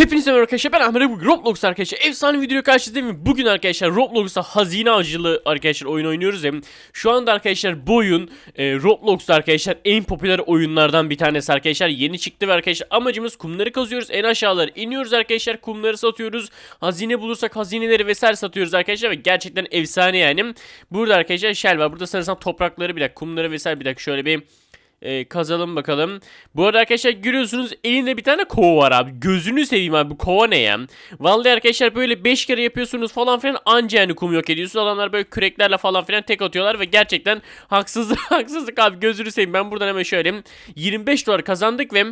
Hepinize merhaba arkadaşlar ben Ahmet bugün Roblox arkadaşlar efsane video karşınızdayım bugün arkadaşlar Roblox'ta hazine avcılığı arkadaşlar oyun oynuyoruz hem şu anda arkadaşlar bu oyun e, Roblox'ta arkadaşlar en popüler oyunlardan bir tanesi arkadaşlar. Yeni çıktı ve arkadaşlar amacımız kumları kazıyoruz en aşağılara iniyoruz arkadaşlar kumları satıyoruz. Hazine bulursak hazineleri vesaire satıyoruz arkadaşlar ve gerçekten efsane yani. Burada arkadaşlar shell var burada sanırsam toprakları bir dakika kumları vesaire bir dakika şöyle bir e, kazalım bakalım. Bu arada arkadaşlar görüyorsunuz elinde bir tane kova var abi. Gözünü seveyim abi bu kova ne ya? Vallahi arkadaşlar böyle 5 kere yapıyorsunuz falan filan anca yani kum yok ediyorsunuz. Adamlar böyle küreklerle falan filan tek atıyorlar ve gerçekten haksızlık haksızlık abi gözünü seveyim. Ben buradan hemen şöyle 25 dolar kazandık ve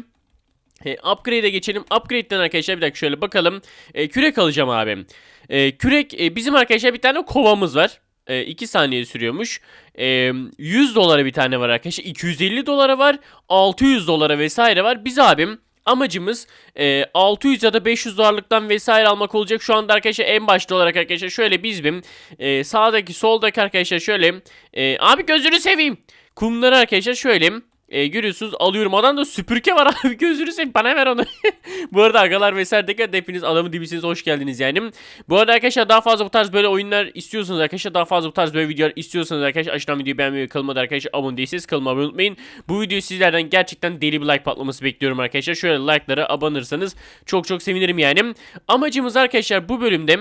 e, upgrade'e geçelim. Upgrade'den arkadaşlar bir dakika şöyle bakalım. E, kürek alacağım abi. E, kürek e, bizim arkadaşlar bir tane kovamız var. 2 saniye sürüyormuş. E, 100 dolara bir tane var arkadaşlar. 250 dolara var. 600 dolara vesaire var. Biz abim amacımız e, 600 ya da 500 dolarlıktan vesaire almak olacak. Şu anda arkadaşlar en başta olarak arkadaşlar şöyle biz bim e, sağdaki soldaki arkadaşlar şöyle e, abi gözünü seveyim. Kumları arkadaşlar şöyle e, görüyorsunuz alıyorum. Adam da süpürge var abi gözünü seveyim bana ver onu. bu arada agalar vesaire dikkat hepiniz adamın dibisiniz hoş geldiniz yani. Bu arada arkadaşlar daha fazla bu tarz böyle oyunlar istiyorsanız arkadaşlar daha fazla bu tarz böyle videolar istiyorsanız arkadaşlar aşağıdan videoyu beğenmeyi ve arkadaşlar abone değilseniz kanalıma unutmayın. Bu videoyu sizlerden gerçekten deli bir like patlaması bekliyorum arkadaşlar. Şöyle like'lara abanırsanız çok çok sevinirim yani. Amacımız arkadaşlar bu bölümde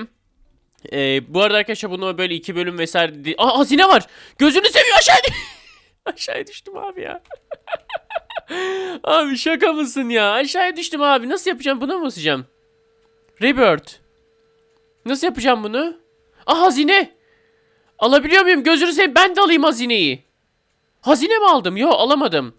ee, bu arada arkadaşlar bunu böyle iki bölüm vesaire. Aa hazine var. Gözünü seviyor aşağı Aşağıya düştüm abi ya. abi şaka mısın ya? Aşağıya düştüm abi. Nasıl yapacağım? Buna mı basacağım? Rebirth. Nasıl yapacağım bunu? Ah hazine. Alabiliyor muyum? Gözünü seveyim ben de alayım hazineyi. Hazine mi aldım? Yo alamadım.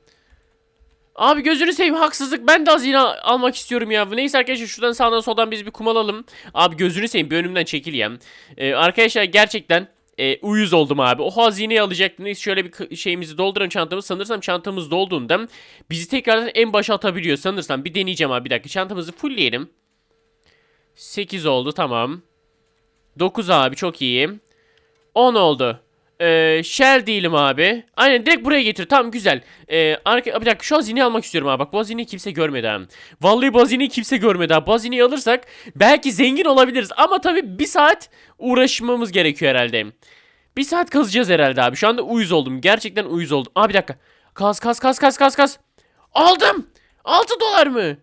Abi gözünü seveyim haksızlık ben de hazine al- almak istiyorum ya. Neyse arkadaşlar şuradan sağdan soldan biz bir kum alalım. Abi gözünü seveyim bir önümden çekil ya. Ee, arkadaşlar gerçekten e, uyuz oldum abi. O hazineyi alacaktım. Neyse şöyle bir şeyimizi doldurun çantamız. Sanırsam çantamız dolduğunda bizi tekrardan en başa atabiliyor. Sanırsam bir deneyeceğim abi bir dakika. Çantamızı fullleyelim. 8 oldu tamam. 9 abi çok iyi. 10 oldu. Ee, shell değilim abi. Aynen direkt buraya getir. Tamam güzel. Ee, bir dakika şu hazineyi almak istiyorum abi. Bak bu hazineyi kimse görmedi ha. Vallahi bu hazineyi kimse görmedi ha. Bu hazineyi alırsak belki zengin olabiliriz. Ama tabii bir saat uğraşmamız gerekiyor herhalde. Bir saat kazacağız herhalde abi. Şu anda uyuz oldum. Gerçekten uyuz oldum. Abi bir dakika. Kaz kaz kaz kaz kaz kaz. Aldım. 6 dolar mı?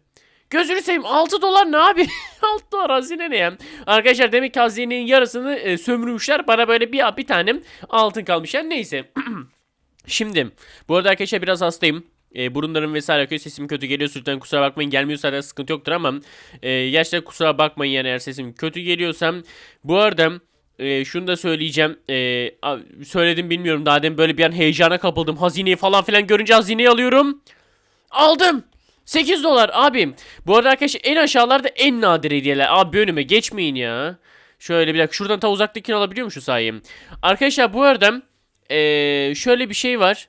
Gözünü seveyim 6 dolar ne abi? 6 dolar hazine ne ya? Arkadaşlar demek ki hazinenin yarısını e, sömürmüşler. Bana böyle bir, bir tane altın kalmış. Yani neyse. Şimdi bu arada arkadaşlar biraz hastayım. E, burunlarım vesaire akıyor. Sesim kötü geliyor. Lütfen kusura bakmayın. Gelmiyorsa da sıkıntı yoktur ama e, gerçekten kusura bakmayın yani eğer sesim kötü geliyorsam. Bu arada e, şunu da söyleyeceğim. E, söyledim bilmiyorum. Daha demin böyle bir an heyecana kapıldım. Hazineyi falan filan görünce hazineyi alıyorum. Aldım. 8 dolar abim. Bu arada arkadaşlar en aşağılarda en nadir hediyeler. Abi önüme geçmeyin ya. Şöyle bir dakika şuradan ta uzaktakini alabiliyor musun sayayım? Arkadaşlar bu arada eee, şöyle bir şey var.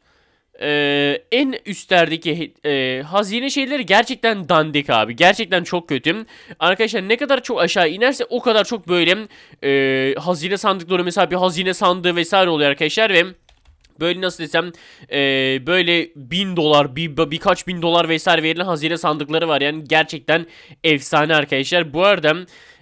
Eee, en üstlerdeki eee, hazine şeyleri gerçekten dandik abi. Gerçekten çok kötü. Arkadaşlar ne kadar çok aşağı inerse o kadar çok böyle eee, hazine sandıkları mesela bir hazine sandığı vesaire oluyor arkadaşlar ve böyle nasıl desem eee, böyle bin dolar bir, birkaç bin dolar vesaire verilen hazine sandıkları var yani gerçekten efsane arkadaşlar bu arada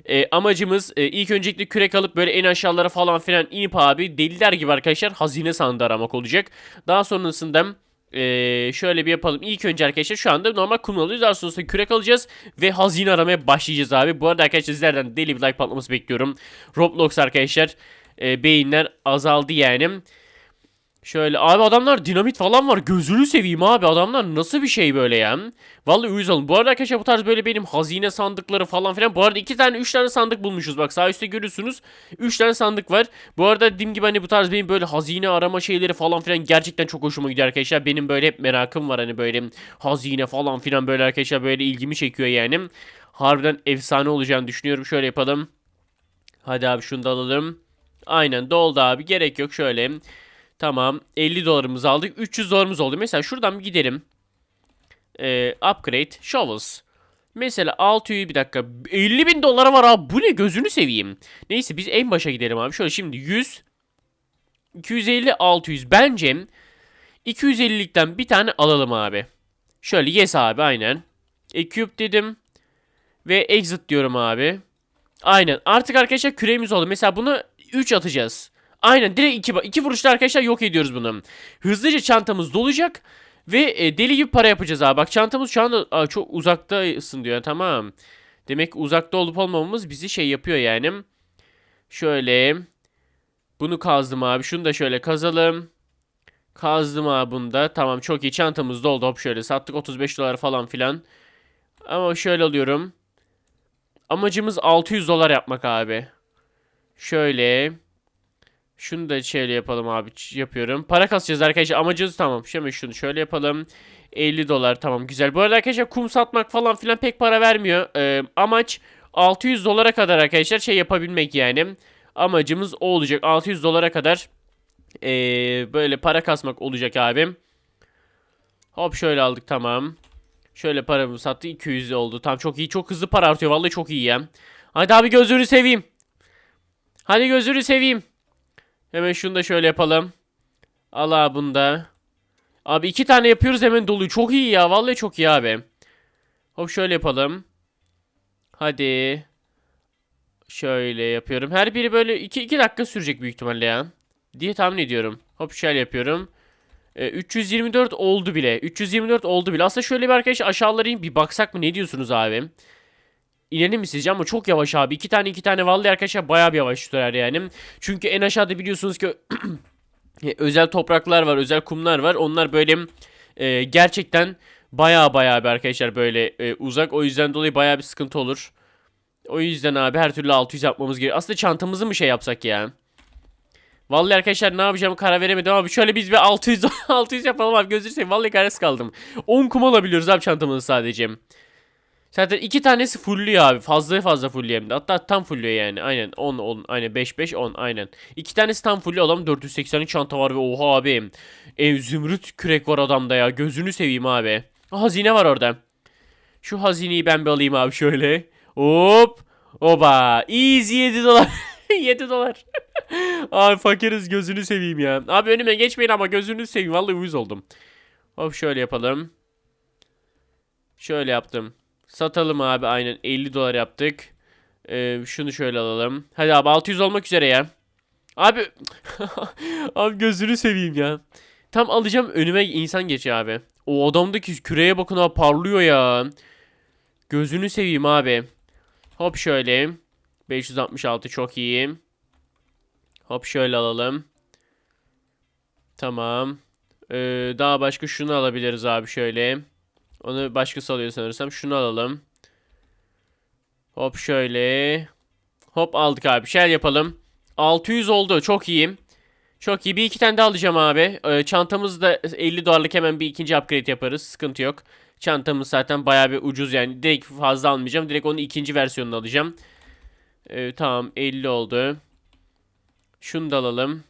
eee, amacımız eee, ilk öncelikle kürek alıp böyle en aşağılara falan filan inip abi deliler gibi arkadaşlar hazine sandığı aramak olacak. Daha sonrasında eee, şöyle bir yapalım. İlk önce arkadaşlar şu anda normal kum alıyoruz. Daha sonrasında kürek alacağız ve hazine aramaya başlayacağız abi. Bu arada arkadaşlar sizlerden deli bir like patlaması bekliyorum. Roblox arkadaşlar eee, beyinler azaldı yani Şöyle abi adamlar dinamit falan var. Gözünü seveyim abi. Adamlar nasıl bir şey böyle ya? Vallahi uyuz olun. Bu arada arkadaşlar bu tarz böyle benim hazine sandıkları falan filan. Bu arada iki tane üç tane sandık bulmuşuz. Bak sağ üstte görüyorsunuz. Üç tane sandık var. Bu arada dediğim gibi hani bu tarz benim böyle hazine arama şeyleri falan filan gerçekten çok hoşuma gidiyor arkadaşlar. Benim böyle hep merakım var hani böyle hazine falan filan böyle arkadaşlar böyle ilgimi çekiyor yani. Harbiden efsane olacağını düşünüyorum. Şöyle yapalım. Hadi abi şunu da alalım. Aynen doldu abi. Gerek yok şöyle. Tamam. 50 dolarımızı aldık. 300 dolarımız oldu. Mesela şuradan bir gidelim. Ee, upgrade. Shovels. Mesela 600 bir dakika. 50 bin dolara var abi. Bu ne gözünü seveyim. Neyse biz en başa gidelim abi. Şöyle şimdi 100. 250 600. Bence 250'likten bir tane alalım abi. Şöyle yes abi aynen. E cube dedim. Ve exit diyorum abi. Aynen. Artık arkadaşlar küreğimiz oldu. Mesela bunu 3 atacağız. Aynen direkt 2 iki vuruşta arkadaşlar yok ediyoruz bunu. Hızlıca çantamız dolacak. Ve e, deli gibi para yapacağız abi. Bak çantamız şu anda Aa, çok uzaktasın diyor. Tamam. Demek ki uzakta olup olmamamız bizi şey yapıyor yani. Şöyle. Bunu kazdım abi. Şunu da şöyle kazalım. Kazdım abi bunu da. Tamam çok iyi. Çantamız doldu. Hop şöyle sattık 35 dolar falan filan. Ama şöyle alıyorum. Amacımız 600 dolar yapmak abi. Şöyle. Şunu da şöyle yapalım abi. Yapıyorum. Para kasacağız arkadaşlar. Amacımız tamam. Şimdi şunu şöyle yapalım. 50 dolar tamam güzel. Bu arada arkadaşlar kum satmak falan filan pek para vermiyor. Ee, amaç 600 dolara kadar arkadaşlar şey yapabilmek yani. Amacımız o olacak. 600 dolara kadar ee, böyle para kasmak olacak abim. Hop şöyle aldık tamam. Şöyle paramı sattı 200 oldu. Tamam çok iyi. Çok hızlı para artıyor. Vallahi çok iyi ya. Hadi abi gözünü seveyim. Hadi gözünü seveyim. Hemen şunu da şöyle yapalım. Al abi bunu. Abi iki tane yapıyoruz hemen doluyor. Çok iyi ya. Vallahi çok iyi abi. Hop şöyle yapalım. Hadi. Şöyle yapıyorum. Her biri böyle 2 2 dakika sürecek büyük ihtimalle ya. Diye tahmin ediyorum. Hop şöyle yapıyorum. E, 324 oldu bile. 324 oldu bile. Aslında şöyle bir arkadaş aşağılara bir baksak mı? Ne diyorsunuz abi? İnelim mi sizce ama çok yavaş abi. İki tane iki tane vallahi arkadaşlar bayağı bir yavaş tutar yani. Çünkü en aşağıda biliyorsunuz ki e, özel topraklar var, özel kumlar var. Onlar böyle e, gerçekten bayağı bayağı bir arkadaşlar böyle e, uzak. O yüzden dolayı bayağı bir sıkıntı olur. O yüzden abi her türlü 600 yapmamız gerekiyor. Aslında çantamızı mı şey yapsak ya? Vallahi arkadaşlar ne yapacağımı karar veremedim abi. Şöyle biz bir 600 600 yapalım abi. Gözünü. Vallahi kararsız kaldım. 10 kum alabiliyoruz abi çantamızı sadece. Zaten iki tanesi fullüyor abi. Fazla fazla fullüyor hem de. Hatta tam fullüyor yani. Aynen 10 10 aynen 5 5 10 aynen. İki tanesi tam fullüyor adam 480'lik çanta var ve oha abi. E, zümrüt kürek var adamda ya. Gözünü seveyim abi. Hazine var orada. Şu hazineyi ben bir alayım abi şöyle. Hop. Oba. Easy 7 dolar. 7 dolar. abi fakiriz gözünü seveyim ya. Abi önüme geçmeyin ama gözünü seveyim. Vallahi uyuz oldum. Hop şöyle yapalım. Şöyle yaptım. Satalım abi aynen 50 dolar yaptık. Ee, şunu şöyle alalım. Hadi abi 600 olmak üzere ya. Abi abi gözünü seveyim ya. Tam alacağım önüme insan geçiyor abi. O adamdaki küreye bakın abi parlıyor ya. Gözünü seveyim abi. Hop şöyle. 566 çok iyi. Hop şöyle alalım. Tamam. Ee, daha başka şunu alabiliriz abi şöyle. Onu başkası alıyor sanırsam. Şunu alalım. Hop şöyle. Hop aldık abi. Şel yapalım. 600 oldu. Çok iyi. Çok iyi. Bir iki tane daha alacağım abi. Ee, çantamızda 50 dolarlık hemen bir ikinci upgrade yaparız. Sıkıntı yok. Çantamız zaten bayağı bir ucuz yani. Direkt fazla almayacağım. Direkt onun ikinci versiyonunu alacağım. Ee, tamam 50 oldu. Şunu da alalım.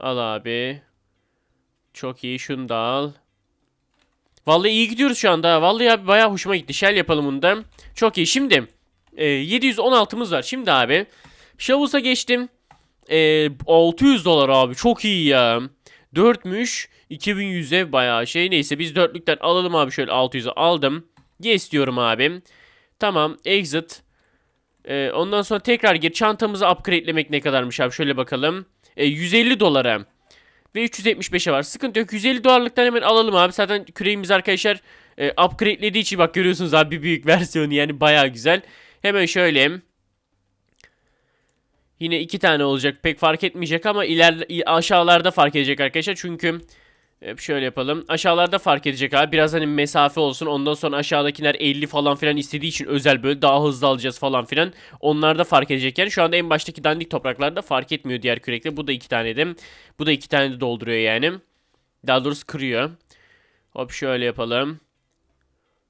Al abi. Çok iyi. Şunu da al. Vallahi iyi gidiyoruz şu anda. Vallahi abi bayağı hoşuma gitti. Shell yapalım bunu da. Çok iyi. Şimdi e, 716'mız var. Şimdi abi Shavus'a geçtim. E, 600 dolar abi. Çok iyi ya. 4'müş. 2100'e bayağı şey. Neyse biz dörtlükten alalım abi şöyle 600'e aldım. Yes diyorum abi. Tamam. Exit. E, ondan sonra tekrar gir. Çantamızı upgrade'lemek ne kadarmış abi. Şöyle bakalım. E, 150 dolara. Ve 375'e var. Sıkıntı yok. 150 dolarlıktan hemen alalım abi. Zaten küreğimiz arkadaşlar e, upgradelediği için bak görüyorsunuz abi bir büyük versiyonu yani baya güzel. Hemen şöyle. Yine iki tane olacak. Pek fark etmeyecek ama iler aşağılarda fark edecek arkadaşlar. Çünkü şöyle yapalım. Aşağılarda fark edecek abi. Biraz hani mesafe olsun. Ondan sonra aşağıdakiler 50 falan filan istediği için özel böyle daha hızlı alacağız falan filan. Onlar da fark edecek yani. Şu anda en baştaki dandik topraklarda fark etmiyor diğer kürekle. Bu da iki tane de. Bu da iki tane de dolduruyor yani. Daha doğrusu kırıyor. Hop şöyle yapalım.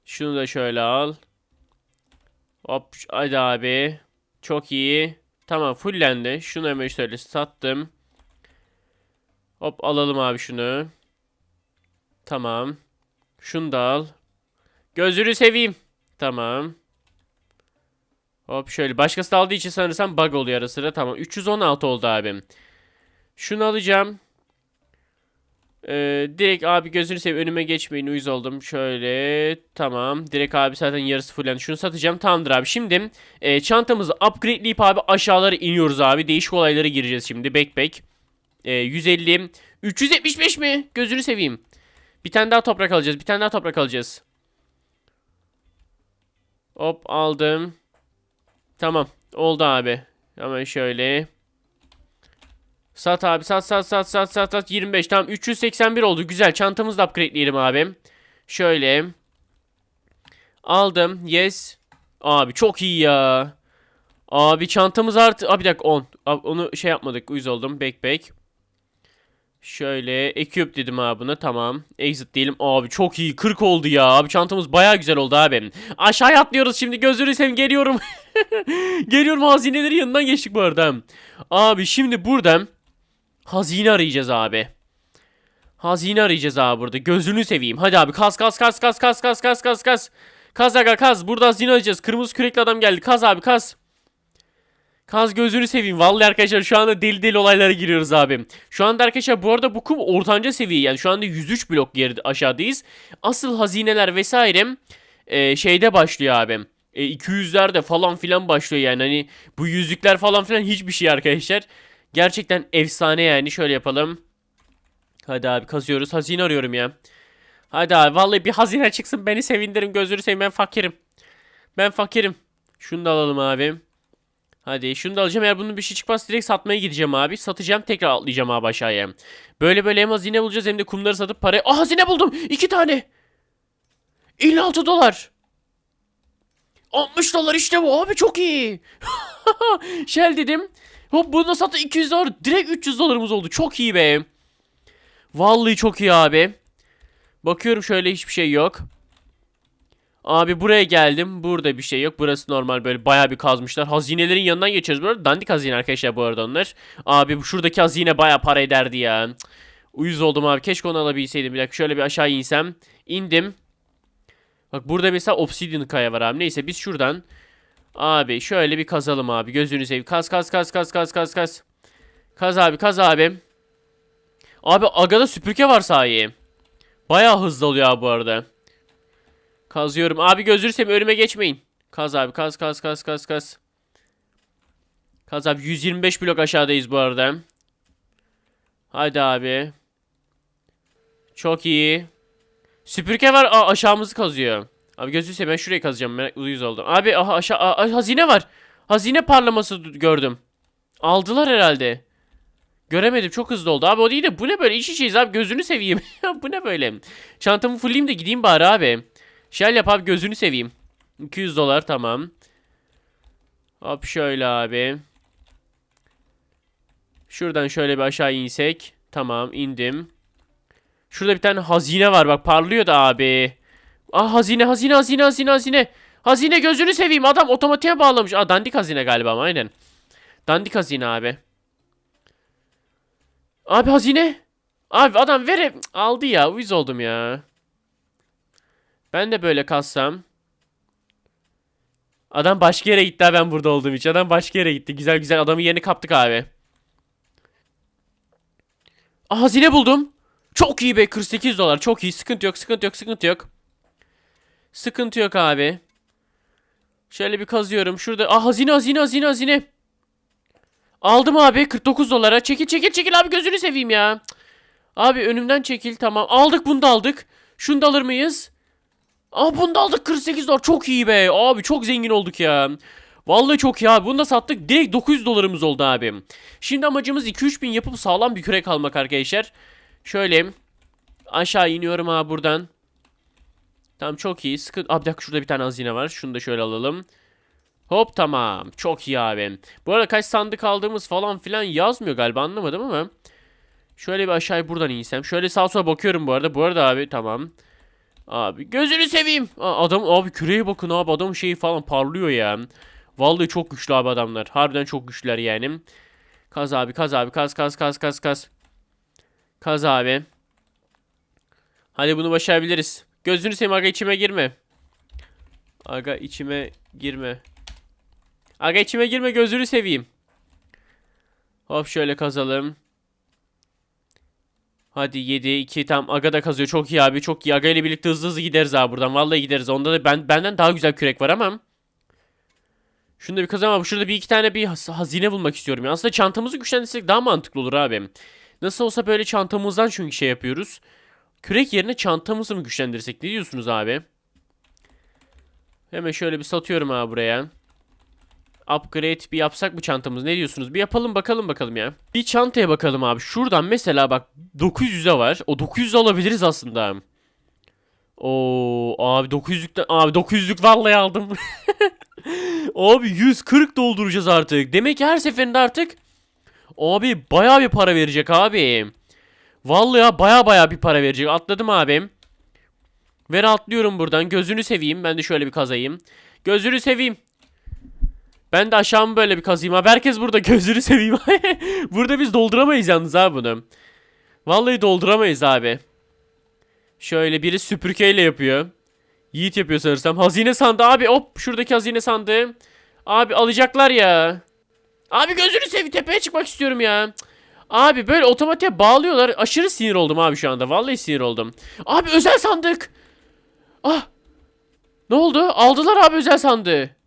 Şunu da şöyle al. Hop hadi abi. Çok iyi. Tamam fullendi. Şunu hemen şöyle sattım. Hop alalım abi şunu. Tamam. Şunu da al. Gözünü seveyim. Tamam. Hop şöyle. Başkası da aldığı için sanırsam bug oluyor ara sıra. Tamam. 316 oldu abim. Şunu alacağım. Ee, direkt abi gözünü seveyim önüme geçmeyin uyuz oldum. Şöyle tamam. Direkt abi zaten yarısı fullendi. Şunu satacağım. Tamamdır abi. Şimdi e, çantamızı upgradeleyip abi aşağılara iniyoruz abi. Değişik olaylara gireceğiz şimdi. Backpack. E, 150. 375 mi? Gözünü seveyim. Bir tane daha toprak alacağız. Bir tane daha toprak alacağız. Hop aldım. Tamam. Oldu abi. Hemen şöyle. Sat abi sat sat sat sat sat sat 25 tamam 381 oldu güzel çantamızı da upgrade'leyelim abi. Şöyle. Aldım yes. Abi çok iyi ya. Abi çantamız artı Abi bir dakika 10. Abi onu şey yapmadık uyuz oldum backpack. Şöyle equip dedim abi buna tamam. Exit diyelim. Abi çok iyi 40 oldu ya. Abi çantamız baya güzel oldu abi. Aşağıya atlıyoruz şimdi gözünü seveyim geliyorum. geliyorum hazinelerin yanından geçtik bu arada. Abi şimdi buradan hazine arayacağız abi. Hazine arayacağız abi burada. Gözünü seveyim. Hadi abi kaz kaz kaz kaz kaz kaz kaz kaz kaz. Kaz aga kaz. Burada hazine arayacağız. Kırmızı kürekli adam geldi. Kaz abi kaz. Kaz gözünü seveyim. Vallahi arkadaşlar şu anda deli deli olaylara giriyoruz abi. Şu anda arkadaşlar bu arada bu kum ortanca seviye. Yani şu anda 103 blok geri aşağıdayız. Asıl hazineler vesaire e, şeyde başlıyor abi. E, 200'lerde falan filan başlıyor yani. Hani bu yüzükler falan filan hiçbir şey arkadaşlar. Gerçekten efsane yani. Şöyle yapalım. Hadi abi kazıyoruz. Hazine arıyorum ya. Hadi abi vallahi bir hazine çıksın beni sevindirin. Gözünü seveyim ben fakirim. Ben fakirim. Şunu da alalım abi. Hadi şunu da alacağım. Eğer bunun bir şey çıkmaz direkt satmaya gideceğim abi. Satacağım tekrar atlayacağım abi aşağıya. Böyle böyle hem hazine bulacağız hem de kumları satıp parayı... Aa hazine buldum. iki tane. 56 dolar. 60 dolar işte bu abi çok iyi. Shell dedim. Hop bunu da sattı 200 dolar. Direkt 300 dolarımız oldu. Çok iyi be. Vallahi çok iyi abi. Bakıyorum şöyle hiçbir şey yok. Abi buraya geldim. Burada bir şey yok. Burası normal böyle bayağı bir kazmışlar. Hazinelerin yanından geçiyoruz. Böyle dandik hazine arkadaşlar bu arada onlar. Abi şuradaki hazine bayağı para ederdi ya. Uyuz oldum abi. Keşke onu alabilseydim. Bir dakika şöyle bir aşağı insem. İndim. Bak burada mesela obsidian kaya var abi. Neyse biz şuradan. Abi şöyle bir kazalım abi. Gözünü seveyim. Kaz kaz kaz kaz kaz kaz kaz. Kaz abi kaz abi. Abi agada süpürge var sahi. Bayağı hızlı oluyor abi bu arada. Kazıyorum. Abi gözünü seveyim önüme geçmeyin. Kaz abi kaz kaz kaz kaz kaz. Kaz abi 125 blok aşağıdayız bu arada. Hadi abi. Çok iyi. Süpürge var. Aa, aşağımızı kazıyor. Abi seveyim ben şurayı kazacağım. Ben uyuz oldum. Abi aha, aşağı aa, hazine var. Hazine parlaması gördüm. Aldılar herhalde. Göremedim çok hızlı oldu. Abi o değil de bu ne böyle iç içeyiz abi gözünü seveyim. bu ne böyle. Çantamı fullleyeyim de gideyim bari abi. Şel yap abi gözünü seveyim. 200 dolar tamam. Hop şöyle abi. Şuradan şöyle bir aşağı insek. Tamam indim. Şurada bir tane hazine var bak parlıyor da abi. Ah hazine hazine hazine hazine hazine. Hazine gözünü seveyim adam otomatiğe bağlamış. Aa dandik hazine galiba ama aynen. Dandik hazine abi. Abi hazine. Abi adam vere aldı ya uyuz oldum ya. Ben de böyle kalsam. Adam başka yere gitti ben burada olduğum için. Adam başka yere gitti. Güzel güzel adamın yerini kaptık abi. Aa, hazine buldum. Çok iyi be 48 dolar. Çok iyi. Sıkıntı yok sıkıntı yok sıkıntı yok. Sıkıntı yok abi. Şöyle bir kazıyorum. Şurada. Aa hazine hazine hazine hazine. Aldım abi 49 dolara. Çekil çekil çekil abi gözünü seveyim ya. Abi önümden çekil tamam. Aldık bunu da aldık. Şunu da alır mıyız? Aa bunu da aldık 48 dolar. Çok iyi be. Abi çok zengin olduk ya. Vallahi çok abi. Bunu da sattık. Direkt 900 dolarımız oldu abi. Şimdi amacımız 2-3 bin yapıp sağlam bir kürek almak arkadaşlar. Şöyle. Aşağı iniyorum abi buradan. Tamam çok iyi. Sıkı... Abi bir dakika şurada bir tane hazine var. Şunu da şöyle alalım. Hop tamam. Çok iyi abi. Bu arada kaç sandık aldığımız falan filan yazmıyor galiba anlamadım ama. Şöyle bir aşağıya buradan insem. Şöyle sağa sola bakıyorum bu arada. Bu arada abi tamam. Abi gözünü seveyim. Aa, Adam abi küreğe bakın abi adam şeyi falan parlıyor ya. Vallahi çok güçlü abi adamlar. Harbiden çok güçlüler yani. Kaz abi kaz abi kaz kaz kaz kaz kaz. Kaz abi. Hadi bunu başarabiliriz. Gözünü seveyim aga içime girme. Aga içime girme. Aga içime girme gözünü seveyim. Hop şöyle kazalım. Hadi 7 2 tam Aga da kazıyor. Çok iyi abi. Çok iyi. Aga ile birlikte hızlı hızlı gideriz abi buradan. Vallahi gideriz. Onda da ben benden daha güzel kürek var ama. Şunu da bir kazanalım. Şurada bir iki tane bir haz- hazine bulmak istiyorum. Aslında çantamızı güçlendirsek daha mantıklı olur abi. Nasıl olsa böyle çantamızdan çünkü şey yapıyoruz. Kürek yerine çantamızı mı güçlendirsek? Ne diyorsunuz abi? Hemen şöyle bir satıyorum abi buraya. Upgrade bir yapsak mı çantamız? Ne diyorsunuz? Bir yapalım bakalım bakalım ya. Bir çantaya bakalım abi. Şuradan mesela bak 900'e var. O 900 alabiliriz aslında. Oo abi 900'lükten abi 900'lük vallahi aldım. abi 140 dolduracağız artık. Demek ki her seferinde artık abi bayağı bir para verecek abi. Vallahi ya baya baya bir para verecek. Atladım abim. Ver atlıyorum buradan. Gözünü seveyim. Ben de şöyle bir kazayım. Gözünü seveyim. Ben de aşağımı böyle bir kazayım abi. Herkes burada gözünü seveyim. burada biz dolduramayız yalnız abi bunu. Vallahi dolduramayız abi. Şöyle biri süpürgeyle yapıyor. Yiğit yapıyor sanırsam. Hazine sandığı abi. Hop şuradaki hazine sandığı. Abi alacaklar ya. Abi gözünü seveyim tepeye çıkmak istiyorum ya. Abi böyle otomatiğe bağlıyorlar. Aşırı sinir oldum abi şu anda. Vallahi sinir oldum. Abi özel sandık. Ah. Ne oldu? Aldılar abi özel sandığı.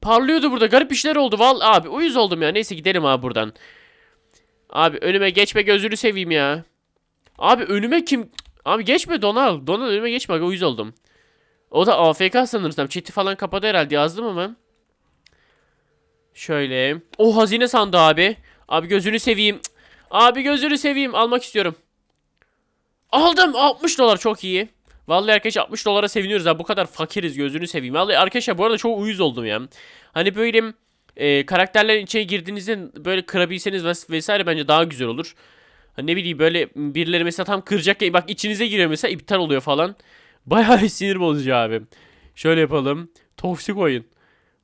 Parlıyordu burada. Garip işler oldu. Vallahi abi uyuz oldum ya. Neyse gidelim abi buradan. Abi önüme geçme gözünü seveyim ya. Abi önüme kim? Abi geçme Donal. Donal önüme geçme. Aga, Uyuz oldum. O da AFK sanırsam. Chat'i falan kapadı herhalde yazdım ama. Şöyle. O hazine sandı abi. Abi gözünü seveyim. Abi gözünü seveyim. Almak istiyorum. Aldım. 60 dolar çok iyi. Vallahi arkadaşlar 60 dolara seviniyoruz ha. Bu kadar fakiriz gözünü seveyim. Vallahi arkadaşlar bu arada çok uyuz oldum ya. Hani böyle e, karakterlerin içine girdiğinizde böyle kırabilseniz ves- vesaire bence daha güzel olur. Hani ne bileyim böyle birileri mesela tam kıracak ya bak içinize giriyor mesela iptal oluyor falan. Bayağı sinir bozucu abi. Şöyle yapalım. Toksik oyun.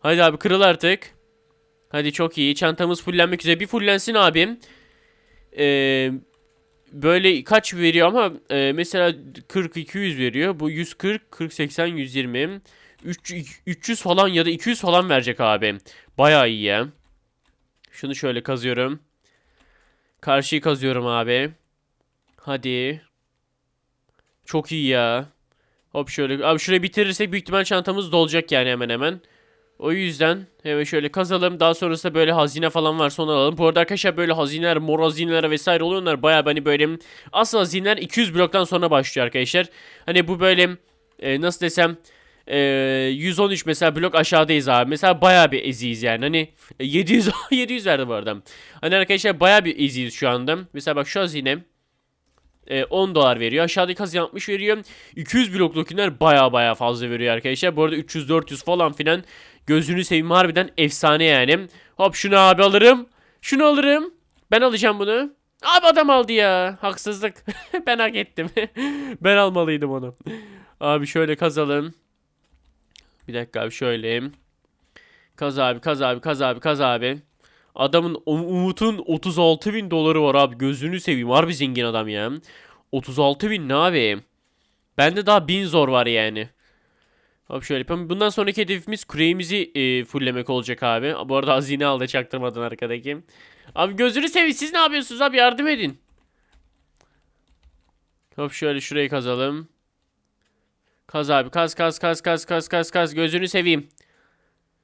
Hadi abi kırıl artık. Hadi çok iyi. Çantamız fullenmek üzere. Bir fullensin abim. Eee böyle kaç veriyor ama e, mesela 40 200 veriyor. Bu 140 40 80 120 3 300 falan ya da 200 falan verecek abi. Bayağı iyi ya. Şunu şöyle kazıyorum. Karşıyı kazıyorum abi. Hadi. Çok iyi ya. Hop şöyle. Abi şurayı bitirirsek büyük ihtimal çantamız dolacak yani hemen hemen. O yüzden hemen şöyle kazalım. Daha sonrasında böyle hazine falan varsa onu alalım. Bu arada arkadaşlar böyle hazineler, mor hazineler vesaire oluyorlar. Bayağı hani böyle asıl hazineler 200 bloktan sonra başlıyor arkadaşlar. Hani bu böyle e, nasıl desem e, 113 mesela blok aşağıdayız abi. Mesela bayağı bir eziyiz yani. Hani 700 700 verdi bu arada. Hani arkadaşlar bayağı bir eziyiz şu anda. Mesela bak şu hazine e, 10 dolar veriyor. Aşağıdaki hazine 60 veriyor. 200 blokdakiler baya baya fazla veriyor arkadaşlar. Bu arada 300-400 falan filan. Gözünü seveyim harbiden efsane yani. Hop şunu abi alırım. Şunu alırım. Ben alacağım bunu. Abi adam aldı ya. Haksızlık. ben hak ettim. ben almalıydım onu. Abi şöyle kazalım. Bir dakika abi şöyle. Kaz abi kaz abi kaz abi kaz abi. Adamın Um- Umut'un 36 bin doları var abi. Gözünü seveyim. Harbi zengin adam ya. 36 bin ne abi? Bende daha 1000 zor var yani. Hop şöyle yapalım. Bundan sonraki hedefimiz küreğimizi e, fulllemek olacak abi. Bu arada hazine aldı çaktırmadan arkadaki. Abi gözünü seveyim. Siz ne yapıyorsunuz abi? Yardım edin. Hop şöyle şurayı kazalım. Kaz abi. Kaz kaz kaz kaz kaz kaz kaz. Gözünü seveyim.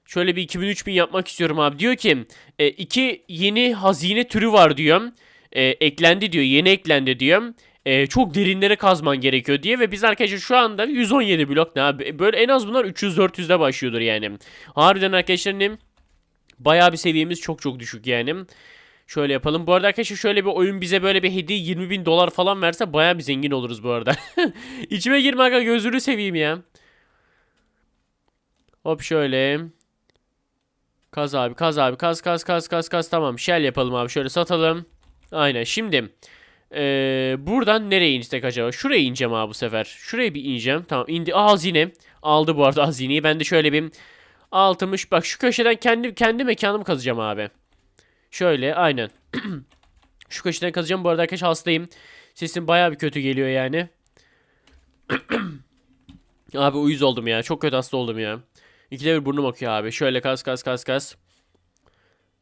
Şöyle bir 2000-3000 yapmak istiyorum abi. Diyor ki e, iki yeni hazine türü var diyor. E, eklendi diyor. Yeni eklendi diyor. E, çok derinlere kazman gerekiyor diye. Ve biz arkadaşlar şu anda 117 blok ne abi. Böyle en az bunlar 300-400'de başlıyordur yani. Harbiden arkadaşlar? Bayağı bir seviyemiz çok çok düşük yani. Şöyle yapalım. Bu arada arkadaşlar şöyle bir oyun bize böyle bir hediye 20 bin dolar falan verse bayağı bir zengin oluruz bu arada. İçime girme aga gözünü seveyim ya. Hop şöyle. Kaz abi kaz abi kaz kaz kaz kaz kaz tamam shell yapalım abi şöyle satalım. Aynen şimdi eee, buradan nereye insek acaba? Şuraya ineceğim abi bu sefer. Şuraya bir ineceğim. Tamam indi. Aa hazine. Aldı bu arada hazineyi. Ben de şöyle bir altmış bak şu köşeden kendi kendi mekanımı kazacağım abi. Şöyle aynen. şu köşeden kazacağım. Bu arada arkadaşlar hastayım. Sesim baya bir kötü geliyor yani. abi uyuz oldum ya. Çok kötü hasta oldum ya. İkide bir burnum akıyor abi. Şöyle kaz kaz kaz kaz.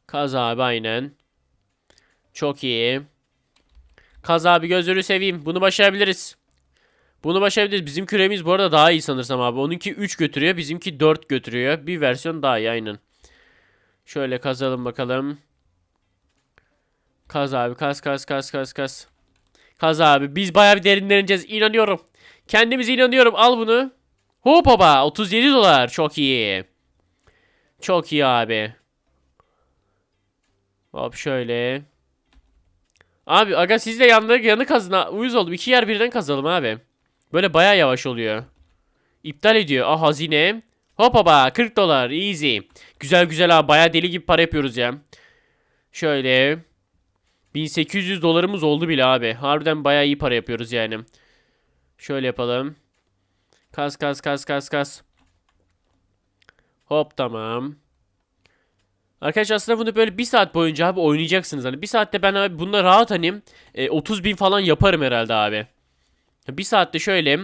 Kaz abi aynen. Çok iyi. Kaz abi gözünü seveyim. Bunu başarabiliriz. Bunu başarabiliriz. Bizim küremiz bu arada daha iyi sanırsam abi. Onunki 3 götürüyor. Bizimki 4 götürüyor. Bir versiyon daha iyi aynen. Şöyle kazalım bakalım. Kaz abi kaz kaz kaz kaz kaz. Kaz abi biz bayağı bir derinleneceğiz. İnanıyorum. Kendimize inanıyorum. Al bunu. Hop baba 37 dolar. Çok iyi. Çok iyi abi. Hop şöyle. Abi aga siz de yanı, yanı kazın. ha. Uyuz oldum. İki yer birden kazalım abi. Böyle baya yavaş oluyor. İptal ediyor. Ah hazine. Hop baba 40 dolar. Easy. Güzel güzel abi. Baya deli gibi para yapıyoruz ya. Şöyle. 1800 dolarımız oldu bile abi. Harbiden baya iyi para yapıyoruz yani. Şöyle yapalım. Kas kas kas kas kas. Hop tamam. Arkadaşlar aslında bunu böyle bir saat boyunca abi oynayacaksınız. Hani bir saatte ben abi bununla rahat hani e, 30 bin falan yaparım herhalde abi. Bir saatte şöyle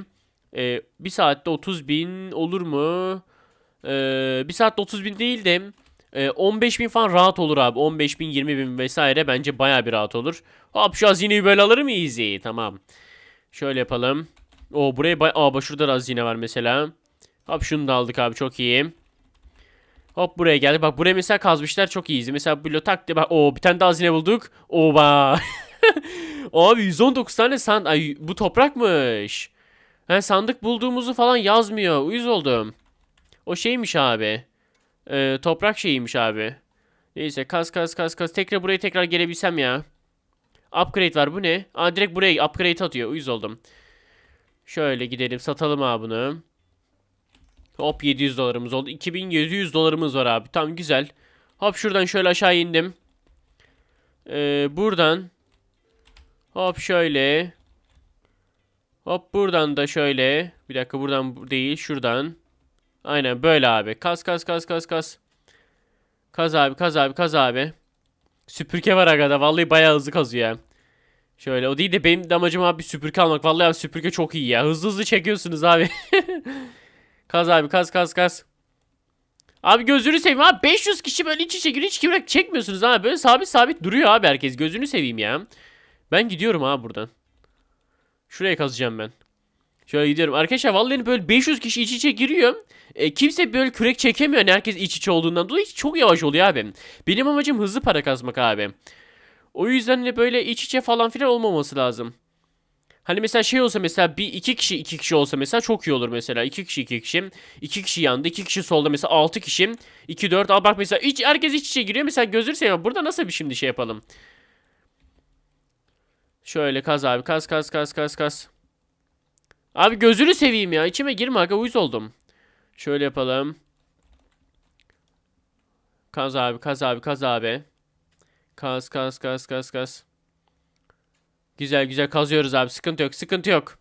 e, bir saatte 30 bin olur mu? E, bir saatte 30 bin değil de e, 15 bin falan rahat olur abi. 15 bin 20 bin vesaire bence baya bir rahat olur. Hop şu hazineyi böyle alır mı easy? Tamam. Şöyle yapalım. O buraya bay... Aa şurada da hazine var mesela. Hop şunu da aldık abi çok iyi. Hop buraya geldik. Bak buraya mesela kazmışlar çok iyiyiz. Mesela böyle tak diye bak. Oo bir tane daha hazine bulduk. Oba. abi 119 tane sand... Ay bu toprakmış. Ha, sandık bulduğumuzu falan yazmıyor. Uyuz oldum. O şeymiş abi. Ee, toprak şeyiymiş abi. Neyse kaz kaz kaz kaz. Tekrar buraya tekrar gelebilsem ya. Upgrade var bu ne? Aa direkt buraya upgrade atıyor. Uyuz oldum. Şöyle gidelim satalım abi bunu. Hop 700 dolarımız oldu. 2700 dolarımız var abi. Tam güzel. Hop şuradan şöyle aşağı indim. Ee, buradan. Hop şöyle. Hop buradan da şöyle. Bir dakika buradan bu- değil şuradan. Aynen böyle abi. Kas kas kas kas kas. Kaz abi kaz abi kaz abi. Süpürge var agada. Vallahi bayağı hızlı kazıyor. Şöyle o değil de benim de amacım abi süpürge almak. Vallahi abi süpürge çok iyi ya. Hızlı hızlı çekiyorsunuz abi. kaz abi kaz kaz kaz. Abi gözünü seveyim abi 500 kişi böyle iç içe giriyor hiç kimle çekmiyorsunuz abi. Böyle sabit sabit duruyor abi herkes. Gözünü seveyim ya. Ben gidiyorum abi buradan. Şuraya kazacağım ben. Şöyle gidiyorum. Arkadaşlar vallahi böyle 500 kişi iç içe giriyor. E, kimse böyle kürek çekemiyor. Yani herkes iç içe olduğundan dolayı çok yavaş oluyor abi. Benim amacım hızlı para kazmak abi. O yüzden de böyle iç içe falan filan olmaması lazım. Hani mesela şey olsa mesela bir iki kişi iki kişi olsa mesela çok iyi olur mesela. iki kişi iki kişi. iki kişi yandı iki kişi solda mesela altı kişi. iki dört al bak mesela iç, herkes iç içe giriyor. Mesela gözünü seveyim burada nasıl bir şimdi şey yapalım. Şöyle kaz abi kaz kaz kaz kaz kaz. Abi gözünü seveyim ya içime girme aga uyuz oldum. Şöyle yapalım. Kaz abi kaz abi kaz abi. Kaz kaz kaz kaz kaz. Güzel güzel kazıyoruz abi. Sıkıntı yok. Sıkıntı yok.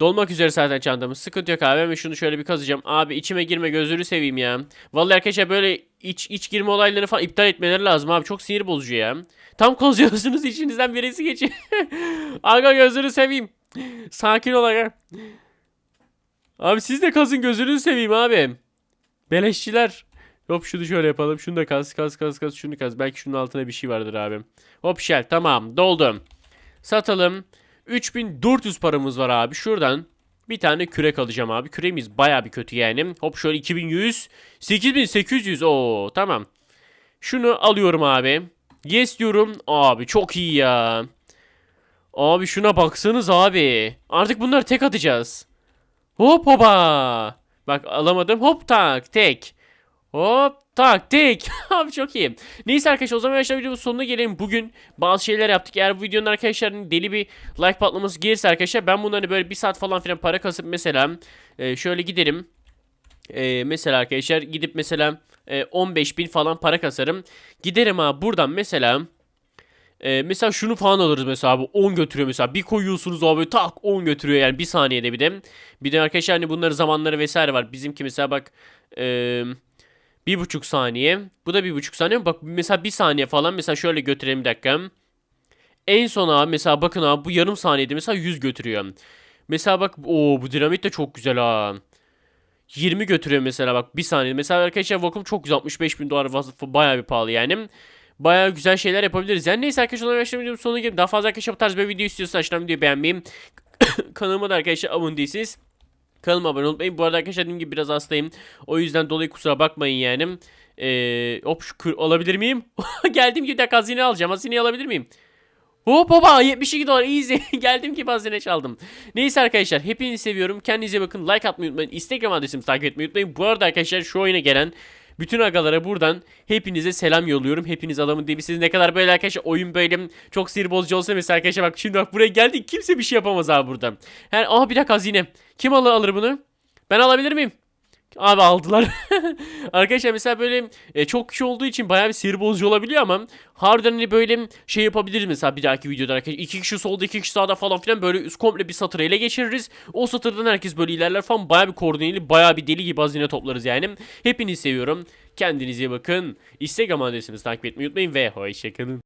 Dolmak üzere zaten çantamız. Sıkıntı yok abi. Hemen şunu şöyle bir kazacağım. Abi içime girme gözünü seveyim ya. Vallahi arkadaşlar böyle iç iç girme olaylarını falan iptal etmeleri lazım abi. Çok sinir bozucu ya. Tam kazıyorsunuz içinizden birisi geçiyor. Aga gözünü seveyim. Sakin ol aga. Abi siz de kazın gözünü seveyim abi. Beleşçiler. Hop şunu şöyle yapalım. Şunu da kaz kaz kaz kaz şunu kaz. Belki şunun altına bir şey vardır abi. Hop shell tamam doldum. Satalım. 3400 paramız var abi. Şuradan bir tane kürek alacağım abi. Küreğimiz baya bir kötü yani. Hop şöyle 2100. 8800. Oo tamam. Şunu alıyorum abi. Yes diyorum. Abi çok iyi ya. Abi şuna baksanız abi. Artık bunları tek atacağız. Hop hopa. Bak alamadım. Hop tak tek. Hop tak tek. Abi çok iyi. Neyse arkadaşlar o zaman arkadaşlar videonun sonuna gelelim. Bugün bazı şeyler yaptık. Eğer bu videonun arkadaşlar hani deli bir like patlaması gelirse arkadaşlar ben bunları böyle bir saat falan filan para kasıp mesela e, şöyle giderim. E, mesela arkadaşlar gidip mesela e, 15 bin falan para kasarım. Giderim abi buradan mesela e, mesela şunu falan alırız mesela abi 10 götürüyor mesela bir koyuyorsunuz abi tak 10 götürüyor yani bir saniyede bir de. Bir de arkadaşlar hani bunların zamanları vesaire var. Bizimki mesela bak eee bir buçuk saniye. Bu da bir buçuk saniye. Bak mesela bir saniye falan. Mesela şöyle götürelim bir dakika. En son abi mesela bakın abi bu yarım saniyede mesela 100 götürüyor. Mesela bak o bu dinamit de çok güzel ha. 20 götürüyor mesela bak bir saniye. Mesela arkadaşlar vakum çok güzel 65 bin dolar bayağı bir pahalı yani. Bayağı güzel şeyler yapabiliriz. Yani neyse arkadaşlar arkadaşlar videonun sonuna gelip daha fazla arkadaşlar bu tarz bir video istiyorsanız aşağıdan videoyu beğenmeyi kanalıma da arkadaşlar abone değilsiniz. Kanalıma abone olmayı. Bu arada arkadaşlar dediğim gibi biraz hastayım. O yüzden dolayı kusura bakmayın yani. Ee, hop şu kır alabilir miyim? Geldim ki bir dakika hazine alacağım. Hazineyi alabilir miyim? Hop baba 72 dolar easy. Geldim ki hazine çaldım. Neyse arkadaşlar hepinizi seviyorum. Kendinize bakın. Like atmayı unutmayın. Instagram adresimi takip etmeyi unutmayın. Bu arada arkadaşlar şu oyuna gelen bütün agalara buradan hepinize selam yolluyorum. Hepiniz adamın dibisiniz. Ne kadar böyle arkadaşlar oyun böyle çok sinir bozucu olsa mesela arkadaşlar bak şimdi bak buraya geldik. Kimse bir şey yapamaz abi burada. Her aha bir dakika hazine. Kim alır, alır bunu? Ben alabilir miyim? Abi aldılar. Arkadaşlar mesela böyle e, çok kişi olduğu için bayağı bir sinir bozucu olabiliyor ama harbiden hani böyle şey yapabiliriz mesela bir dahaki videoda arkadaşlar. iki kişi solda iki kişi sağda falan filan böyle komple bir satır ele geçiririz. O satırdan herkes böyle ilerler falan bayağı bir koordineli bayağı bir deli gibi hazine toplarız yani. Hepinizi seviyorum. Kendinize iyi bakın. Instagram adresimizi takip etmeyi unutmayın ve hoşçakalın.